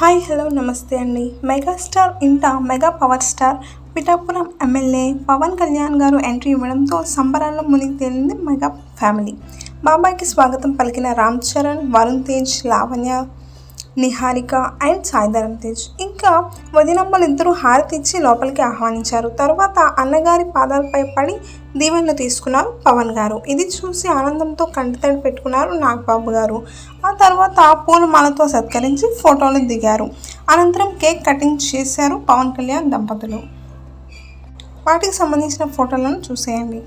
Hi hello నమస్తే అండి. Megastar ఇంట mega power star Pithapuram MLA Pawan Kalyan గారు ఎంట్రీ ఇవ్వడంతో సంబరాల్లో మునిగి తేలింది మెగా ఫ్యామిలీ. బాబాయ్కి స్వాగతం పలికిన రామ్ చరణ్ వరుణ్ తేజ్ లావణ్య నిహారిక అండ్ సాయిధరం తేజ్. ఇంకా వదినమ్మలు ఇద్దరు హారతి ఇచ్చి లోపలికి ఆహ్వానించారు. తర్వాత అన్నగారి పాదాలపై పడి దీవెనలు తీసుకున్నారు పవన్ గారు. ఇది చూసి ఆనందంతో కంటితడి పెట్టుకున్నారు నాగబాబు గారు. ఆ తర్వాత పూలమాలతో సత్కరించి ఫోటోలు దిగారు. అనంతరం కేక్ కటింగ్ చేశారు పవన్ కళ్యాణ్ దంపతులు. వాటికి సంబంధించిన ఫోటోలను చూసేయండి.